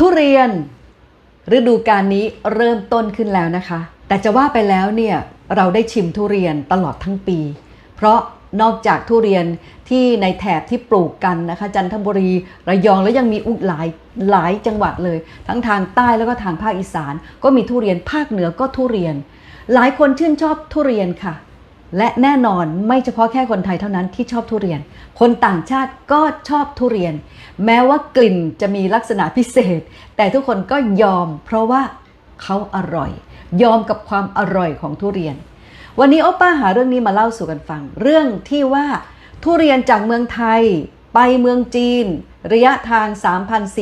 ทุเรียน ฤดูกาลนี้เริ่มต้นขึ้นแล้วนะคะ แต่จะว่าไปแล้วเนี่ยเราได้ชิมทุเรียนตลอดทั้งปี เพราะนอกจากทุเรียนที่ในแถบที่ปลูกกันนะคะ จันทบุรีระยองแล้วยังมีอุหลายหลายจังหวัดเลย ทั้งทางใต้แล้วก็ทางภาคอีสาน ก็มีทุเรียนภาคเหนือก็ทุเรียน หลายคนชื่นชอบทุเรียนค่ะ และแน่นอนไม่เฉพาะแค่คนไทยเท่านั้นที่ชอบทุเรียน คนต่างชาติก็ชอบทุเรียน แม้ว่ากลิ่นจะมีลักษณะพิเศษ แต่ทุกคนก็ยอม เพราะว่าเขาอร่อย ยอมกับความอร่อยของทุเรียน วันนี้โอป้าหาเรื่องนี้มาเล่าสู่กันฟัง เรื่องที่ว่าทุเรียนจากเมืองไทย ไปเมืองจีน ระยะทาง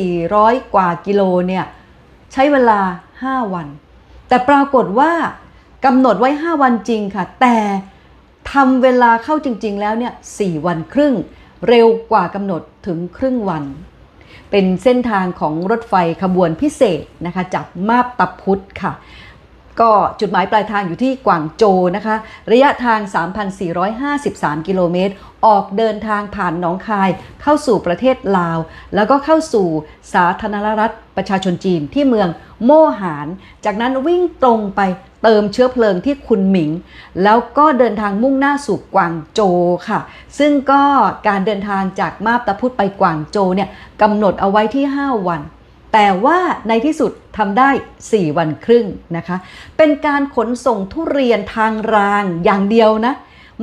3,400 กว่ากิโลเนี่ยใช้เวลา 5 วัน แต่ปรากฏว่ากำหนดไว้ 5 วันจริงค่ะ แต่ ทำเวลาเข้าจริง ๆ แล้วเนี่ยสี่วันครึ่ง เร็วกว่ากำหนดถึงครึ่งวัน เป็นเส้นทางของรถไฟขบวนพิเศษนะคะจากมาบตาพุธค่ะ ก็จุดหมายปลายทางอยู่ที่กวางโจนะคะ ระยะทาง 3,453 กิโลเมตร ออกเดินทางผ่านหนองคาย เข้าสู่ประเทศลาว แล้วก็เข้าสู่สาธารณรัฐประชาชนจีนที่เมืองโมหาน จากนั้นวิ่งตรงไปเติมเชื้อเพลิงที่คุนหมิง แล้วก็เดินทางมุ่งหน้าสู่กวางโจค่ะ ซึ่งก็การเดินทางจากมาบตาพุธไปกวางโจเนี่ยกำหนดเอาไว้ที่ 5 วัน แต่ว่าในที่สุดทำได้ 4 วันครึ่งนะคะ เป็นการขนส่งทุเรียนทางรางอย่างเดียวนะ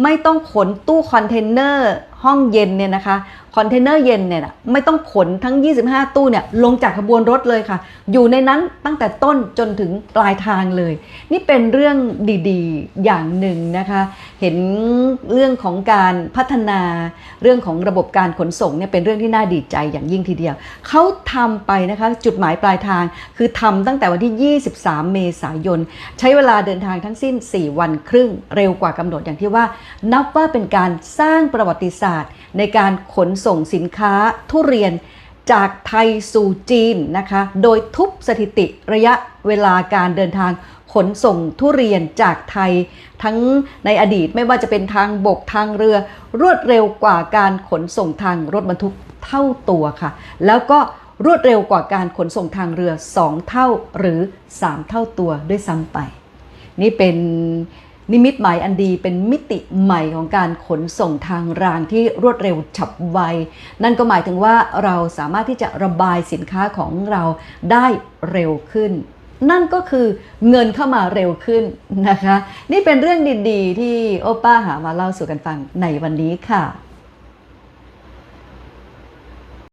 ไม่ต้องขนตู้คอนเทนเนอร์ ห้องเย็นเนี่ยนะคะคอนเทนเนอร์เย็นเนี่ยนะไม่ต้องขนทั้ง 25 ตู้เนี่ยลงจากขบวนรถเลยค่ะ อยู่ในนั้นตั้งแต่ต้นจนถึงปลายทางเลย นี่เป็นเรื่องดีๆ อย่างหนึ่งนะคะ เห็นเรื่องของการพัฒนาเรื่องของระบบการขนส่งเนี่ยเป็นเรื่องที่น่าดีใจอย่างยิ่งทีเดียว เขาทำไปนะคะจุดหมายปลายทาง คือทำตั้งแต่วันที่ 23 เมษายน ใช้เวลาเดินทางทั้งสิ้น 4 วันครึ่ง เร็วกว่ากำหนดอย่างที่ว่า นับว่าเป็นการสร้างประวัติศาสตร์ในการขนส่งสินค้าทุเรียนจากไทยสู่จีนนะคะ โดยทุบสถิติระยะเวลาการเดินทางขนส่งทุเรียนจากไทย ทั้งในอดีตไม่ว่าจะเป็นทางบกทางเรือ รวดเร็วกว่าการขนส่งทางรถบรรทุกเท่าตัวค่ะ แล้วก็รวดเร็วกว่าการขนส่งทางเรือ 2 เท่าหรือ 3 เท่าตัวด้วยซ้ำไป นี่เป็น นิมิตใหม่อันดีเป็นมิติใหม่ของการขนส่งทางรางที่รวดเร็วฉับไว นั่นก็หมายถึงว่าเราสามารถที่จะระบายสินค้าของเราได้เร็วขึ้น นั่นก็คือเงินเข้ามาเร็วขึ้นนะคะ นี่เป็นเรื่องดีๆ ที่โอป้าหามาเล่าสู่กันฟังในวันนี้ค่ะ